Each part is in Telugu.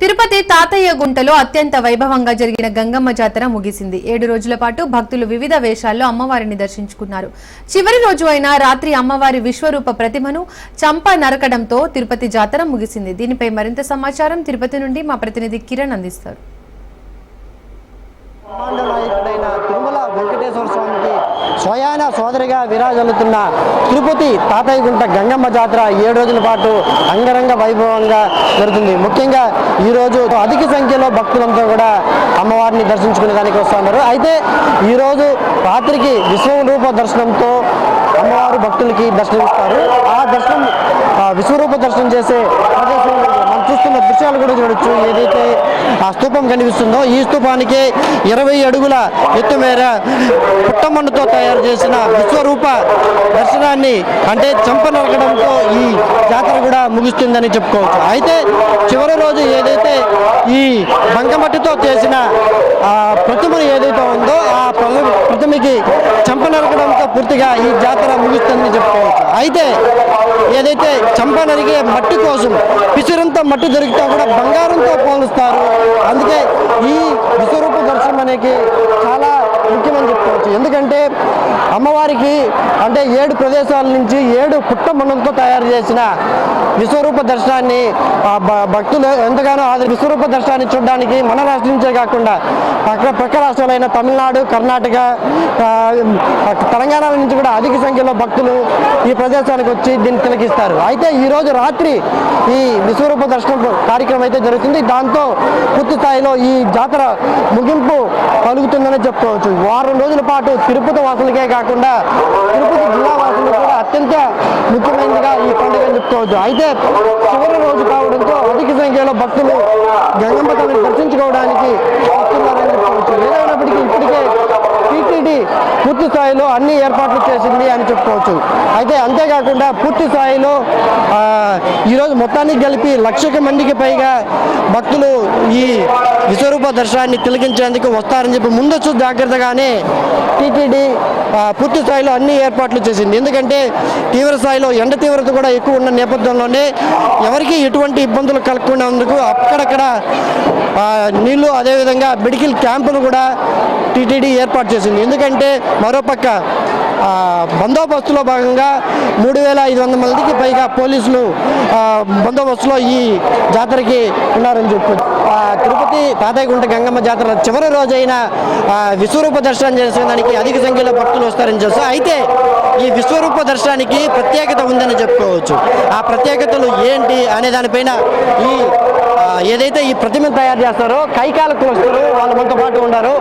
తిరుపతి తాతయ్య గుంటలో అత్యంత వైభవంగా జరిగిన గంగమ్మ జాతర ముగిసింది. ఏడు రోజుల పాటు భక్తులు వివిధ వేషాల్లో అమ్మవారిని దర్శించుకున్నారు. చివరి రోజు అయిన రాత్రి అమ్మవారి విశ్వరూప ప్రతిమను చంప నరకడంతో తిరుపతి జాతర ముగిసింది. దీనిపై మరింత సమాచారం తిరుపతి నుండి మా ప్రతినిధి కిరణ్ అందిస్తారు. స్వయాన సోదరిగా విరాజల్లుతున్న తిరుపతి తాతయ్యగుంట గంగమ్మ జాతర ఏడు రోజుల పాటు అంగరంగ వైభవంగా జరుగుతుంది. ముఖ్యంగా ఈరోజు అధిక సంఖ్యలో భక్తులంతా కూడా అమ్మవారిని దర్శించుకునే దానికి వస్తున్నారు అయితే ఈరోజు రాత్రికి విశ్వరూప దర్శనంతో అమ్మవారు భక్తులకి దర్శనమిస్తారు. ఆ దర్శనం విశ్వరూప దర్శనం చేసే ప్రదేశంలో మనం దృశ్యాలు కూడా చూడొచ్చు. ఏదైతే ఆ స్తూపం కనిపిస్తుందో ఈ స్తూపానికి ఇరవై అడుగుల ఎత్తు మేర పుట్టమన్నుతో తయారు చేసిన విశ్వరూప దర్శనాన్ని అంటే చంప నరకడంతో ఈ జాతర కూడా ముగుస్తుందని చెప్పుకోవచ్చు. అయితే చివరి రోజు ఏదైతే ఈ బంకమట్టితో చేసిన ఆ ప్రతిమను ఏదైతే ఉందో ఆ ప్రతిమకి చంప నరకడంతో పూర్తిగా ఈ జాతర ముగుస్తుందని చెప్పుకోవచ్చు. అయితే ఏదైతే చంప నరిగే మట్టి కోసం పిసిరంత మట్టి వీటితో కూడా బంగారంతో పోలుస్తారు. అందుకే ఈ విశ్వరూప దర్శనం అనేది చాలా ముఖ్యమని చెప్పుకోవచ్చు. ఎందుకంటే అమ్మవారికి అంటే ఏడు ప్రదేశాల నుంచి ఏడు పుట్ట తయారు చేసిన విశ్వరూప దర్శనాన్ని భక్తులు ఎంతగానో ఆదరి విశ్వరూప దర్శనాన్ని చూడడానికి మన రాష్ట్రం నుంచే కాకుండా పక్క పక్క రాష్ట్రాలైన తమిళనాడు కర్ణాటక తెలంగాణ నుంచి కూడా అధిక సంఖ్యలో భక్తులు ఈ ప్రదేశానికి వచ్చి దీన్ని తిలకిస్తారు. అయితే ఈ రోజు రాత్రి ఈ విశ్వరూప దర్శనం కార్యక్రమం అయితే జరుగుతుంది. దాంతో పూర్తి స్థాయిలో ఈ జాతర ముగింపు కలుగుతుందని చెప్పుకోవచ్చు. వారం రోజుల పాటు తిరుపతి వాసులకే కాకుండా కాకుండా తిరుపతి జిల్లా వాసులు కూడా అత్యంత ముఖ్యమైనదిగా ఈ పండుగ చెప్పుకోవచ్చు. అయితే చివరి రోజు కావడంతో అధిక సంఖ్యలో భక్తులు గంగమ్మ తల్లిని దర్శించుకోవడానికి వస్తున్నారని చెప్పుకోవచ్చు. ఏదైనప్పటికీ ఇప్పటికే టీటీడీ పూర్తి స్థాయిలో అన్ని ఏర్పాట్లు చేసింది అని చెప్పుకోవచ్చు. అయితే అంతేకాకుండా పూర్తి స్థాయిలో ఈరోజు మొత్తానికి కలిపి లక్షకు మందికి పైగా భక్తులు ఈ విశ్వరూప దర్శనాన్ని తిలకించేందుకు వస్తారని చెప్పి ముందస్తు జాగ్రత్తగానే టీటీడీ పూర్తి స్థాయిలో అన్ని ఏర్పాట్లు చేసింది. ఎందుకంటే తీవ్ర స్థాయిలో ఎండ తీవ్రత కూడా ఎక్కువ ఉన్న నేపథ్యంలోనే ఎవరికి ఎటువంటి ఇబ్బందులు కలగకుండా అందుకు అక్కడక్కడ నీళ్ళు అదేవిధంగా మెడికల్ క్యాంపులు కూడా టీటీడీ ఏర్పాటు చేసింది. ఎందుకంటే ఎందుకంటే మరోపక్క బందోబస్తులో భాగంగా మూడు వేల ఐదు వందల మందికి పైగా పోలీసులు బందోబస్తులో ఈ జాతరకి ఉన్నారని చెప్పు తిరుపతి తాతయ్యగుంట గంగమ్మ జాతర చివరి రోజైన విశ్వరూప దర్శనం చేసేదానికి అధిక సంఖ్యలో భక్తులు వస్తారని చూస్తే అయితే ఈ విశ్వరూప దర్శనానికి ప్రత్యేకత ఉందని చెప్పుకోవచ్చు. ఆ ప్రత్యేకతలు ఏంటి అనే దానిపైన ఈ ఏదైతే ఈ ప్రతిమను తయారు చేస్తారో కైకాల కులస్తులు వాళ్ళు మనతో పాటు ఉన్నారు.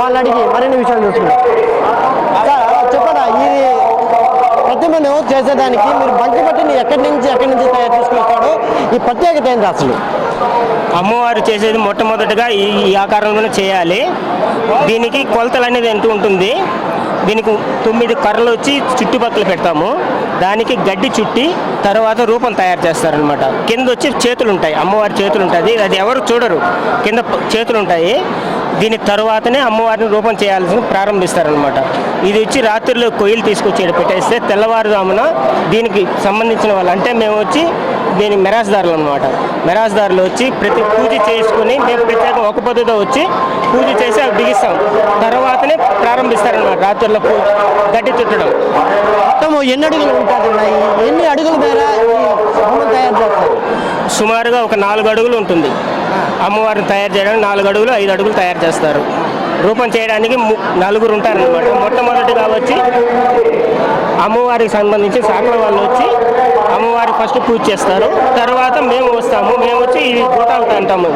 వాళ్ళని అడిగి మరిన్ని విషయాలు చూసుకుంటాం చెప్పరా ఈ ప్రతిమను చేసేదానికి మీరు బంకపట్టిని ఎక్కడి నుంచి ఎక్కడి నుంచి తయారు చేసుకొస్తాడు ఈ ప్రత్యేకత ఏంటి అసలు? అమ్మవారు చేసేది మొట్టమొదటిగా ఈ ఆకారంలోనే చేయాలి. దీనికి కొలతలు అనేది ఎంత ఉంటుంది? దీనికి తొమ్మిది కర్రలు వచ్చి చుట్టుపక్కల పెడతాము. దానికి గడ్డి చుట్టి తర్వాత రూపం తయారు చేస్తారనమాట కింద వచ్చి చేతులు ఉంటాయి. అమ్మవారి చేతులు ఉంటుంది. అది ఎవరు చూడరు. కింద చేతులు ఉంటాయి. దీని తర్వాతనే అమ్మవారిని రూపం చేయాల్సిన ప్రారంభిస్తారనమాట ఇది వచ్చి రాత్రిలో కొయ్యలు తీసుకొచ్చి పెట్టేస్తే తెల్లవారుజామున దీనికి సంబంధించిన వాళ్ళు అంటే మేము వచ్చి దీని మెరాజ్దారులు అనమాట మెరాజ్దారులు వచ్చి ప్రతి పూజ చేసుకుని మేము ప్రత్యేక ఒక పొద్దుతో వచ్చి పూజ చేసి అవి బిగిస్తాం. తర్వాతనే ప్రారంభిస్తారనమాట రాత్రుల్లో పూ గడ్డి చుట్టడం. మొత్తం ఎన్ని అడుగులు ఉంటుంది ఎన్ని అడుగుల మేర ఈ బొమ్మను తయారు చేస్తారు? సుమారుగా ఒక నాలుగు అడుగులు ఉంటుంది. అమ్మవారిని తయారు చేయడానికి నాలుగు అడుగులు ఐదు అడుగులు తయారు చేస్తారు. రూపం చేయడానికి నలుగురు ఉంటారనమాట మొట్టమొదటిగా వచ్చి అమ్మవారికి సంబంధించి సాకల వాళ్ళు వచ్చి అమ్మవారికి ఫస్ట్ పూజ చేస్తారు. తర్వాత మేము వస్తాము. మేము వచ్చి ఈ గోటాలు అంటాము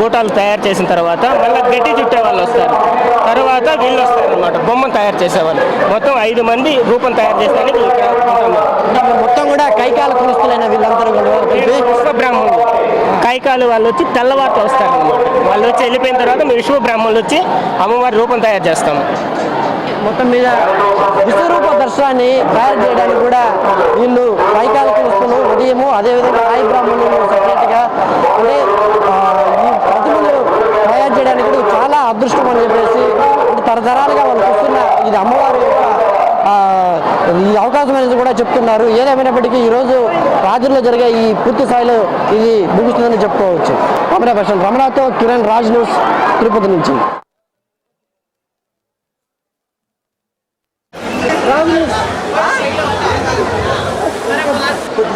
గోటాలు తయారు చేసిన తర్వాత మళ్ళీ గడ్డి చుట్టే వాళ్ళు వస్తారు. తర్వాత వీళ్ళు వస్తారు అనమాట బొమ్మను తయారు చేసేవాళ్ళు. మొత్తం ఐదు మంది రూపం తయారు ఉంటాము. మొత్తం కూడా కైకాల కులస్తులైన వీళ్ళందరూ కూడా బ్రాహ్మణులు. కైకాలు వాళ్ళు వచ్చి తెల్లవారుతో వస్తారు. అనమాట వాళ్ళు వచ్చి వెళ్ళిపోయిన తర్వాత మేము విశ్వ బ్రాహ్మణులు వచ్చి అమ్మవారి రూపం తయారు చేస్తాము. మొత్తం మీద విశ్వరూప దర్శనాన్ని తయారు చేయడానికి కూడా వీళ్ళు కైకాల కులస్తులు ఉదయము అదేవిధంగా రాయి బ్రాహ్మణులు ఈ అవకాశం అనేది కూడా చెప్తున్నారు. ఏదేమైనప్పటికీ ఈరోజు రాజుల్లో జరిగే ఈ పూర్తి స్థాయిలో ఇది ముగుస్తుందని చెప్పుకోవచ్చు. కెమెరా పర్సన్ రమణతో కిరణ్ రాజ్ న్యూస్ తిరుపతి నుంచి.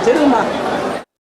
జరుగుమా